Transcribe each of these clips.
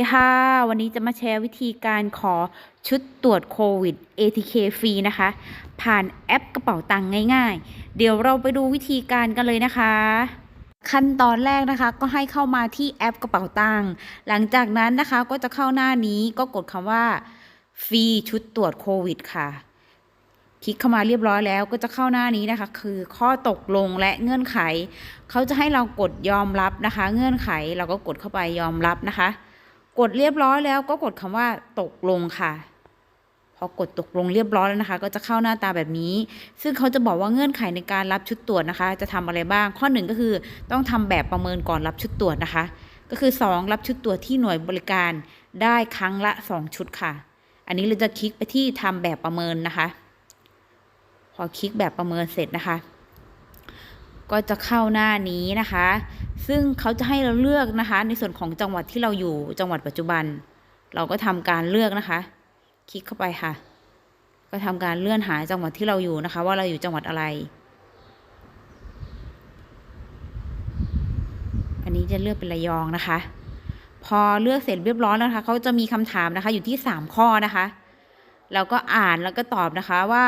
สวัสดีค่ะ วันนี้จะมาแชร์วิธีการขอชุดตรวจโควิด ATK ฟรีนะคะ ผ่านแอปกระเป๋าตังค์ง่ายๆ เดี๋ยวเราไปดูวิธีการกันเลยนะคะ ขั้นตอนแรกนะคะ ก็ให้เข้ามาที่แอปกระเป๋าตังค์หลังจากนั้นนะคะก็จะเข้าหน้านี้ก็กดคำว่า ฟรีชุดตรวจโควิด ค่ะ คลิกเข้ามาเรียบร้อยแล้วก็จะเข้าหน้านี้นะคะ คือข้อตกลงและเงื่อนไข เขาจะให้เรากดยอมรับนะคะ เงื่อนไขเราก็กดเข้าไปยอมรับนะคะ กดเรียบร้อยแล้วก็กดคำว่าตกลงค่ะ พอกดตกลงเรียบร้อยแล้วนะคะ ก็จะเข้าหน้าตาแบบนี้ ซึ่งเขาจะบอกว่าเงื่อนไขในการรับชุดตรวจนะคะ จะทำอะไรบ้าง ข้อหนึ่งก็คือต้องทำแบบประเมินก่อนรับชุดตรวจนะคะ ก็คือ 2 รับชุดตรวจที่หน่วยบริการได้ครั้งละ 2 ชุดค่ะ อันนี้เราจะคลิกไปที่ทำแบบประเมินนะคะ พอคลิกแบบประเมินเสร็จนะคะ ก็จะเข้าหน้านี้นะคะ ซึ่งเขาจะให้เราเลือกนะคะ ในส่วนของจังหวัดที่เราอยู่จังหวัดปัจจุบัน เราก็ทำการเลือกนะคะ คลิกเข้าไปค่ะ ก็ทำการเลื่อนหาจังหวัดที่เราอยู่นะคะ ว่าเราอยู่จังหวัดอะไร อันนี้จะเลือกเป็นระยองนะคะ พอเลือกเสร็จเรียบร้อยแล้วนะคะเขาจะมีคำถามนะคะอยู่ที่สามข้อนะคะเราก็อ่านแล้วก็ตอบนะคะว่า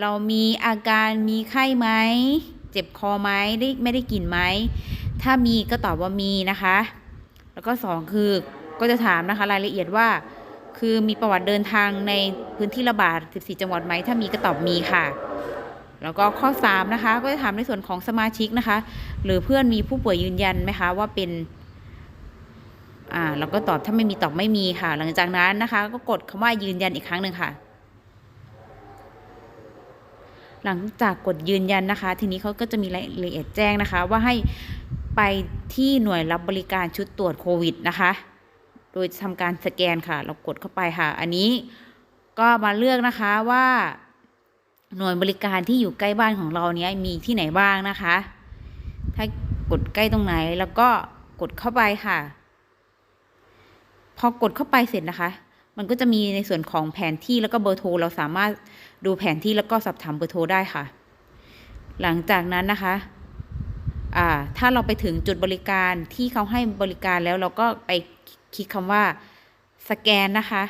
เรามีอาการมีไข้ไหมเจ็บคอไหมได้ไม่ได้กลิ่นไหม ถ้ามีก็ตอบว่ามีนะคะ แล้วก็สองคือก็จะถามนะคะรายละเอียดว่า คือมีประวัติเดินทางในพื้นที่ระบาด 14 จังหวัดไหม ถ้ามีก็ตอบมีค่ะ แล้วก็ข้อ 3 นะคะ ก็จะถามในส่วนของสมาชิกนะคะ หรือเพื่อนมีผู้ป่วยยืนยันไหมคะว่าเป็น อ่าแล้วก็ตอบถ้าไม่มีตอบไม่มีค่ะ หลังจากนั้นนะคะ ก็กดคำว่ายืนยันอีกครั้งหนึ่งค่ะหลังจากกดยืนยันนะคะ ทีนี้เขาก็จะมีรายละเอียดแจ้งนะคะ ว่าให้ ไปที่หน่วยรับบริการชุดตรวจโควิดนะคะ โดยทำการสแกนค่ะ เรากดเข้าไปค่ะ อันนี้ก็มาเลือกนะคะว่า หน่วยบริการที่อยู่ใกล้บ้านของเราเนี้ยมีที่ไหนบ้างนะคะ ถ้ากดใกล้ตรงไหนแล้วก็กดเข้าไปค่ะ พอกดเข้าไปเสร็จนะคะ มันก็จะมีในส่วนของแผนที่แล้วก็เบอร์โทร เราสามารถดูแผนที่แล้วก็สอบถามเบอร์โทรได้ค่ะ หลังจากนั้นนะคะ ถ้าเราไปถึงจุดบริการที่เขาให้บริการแล้วเราก็ไปคลิกคำว่าสแกนนะคะ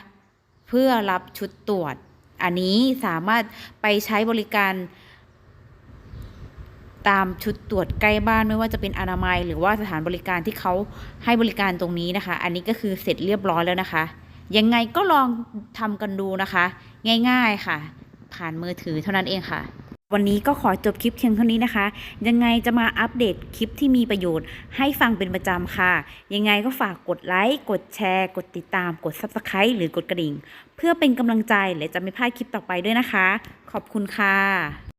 เพื่อรับชุดตรวจ อันนี้สามารถไปใช้บริการ ตามชุดตรวจใกล้บ้านไม่ว่าจะเป็นอนามัย หรือว่าสถานบริการที่เขาให้บริการตรงนี้นะคะ อันนี้ก็คือเสร็จเรียบร้อยแล้วนะคะ ยังไงก็ลองทำกันดูนะคะ ง่าย ๆค่ะ ผ่านมือถือเท่านั้นเองค่ะ วันนี้ก็ขอจบคลิปเพียงเท่านี้นะคะ ยังไงจะมาอัปเดตคลิปที่มีประโยชน์ ให้ฟังเป็นประจำค่ะ ยังไงก็ฝากกดไลค์ กดแชร์ กดติดตาม กด Subscribe หรือกดกระดิ่ง เพื่อเป็นกำลังใจและจะไม่พลาดคลิปต่อไปด้วยนะคะ ขอบคุณค่ะ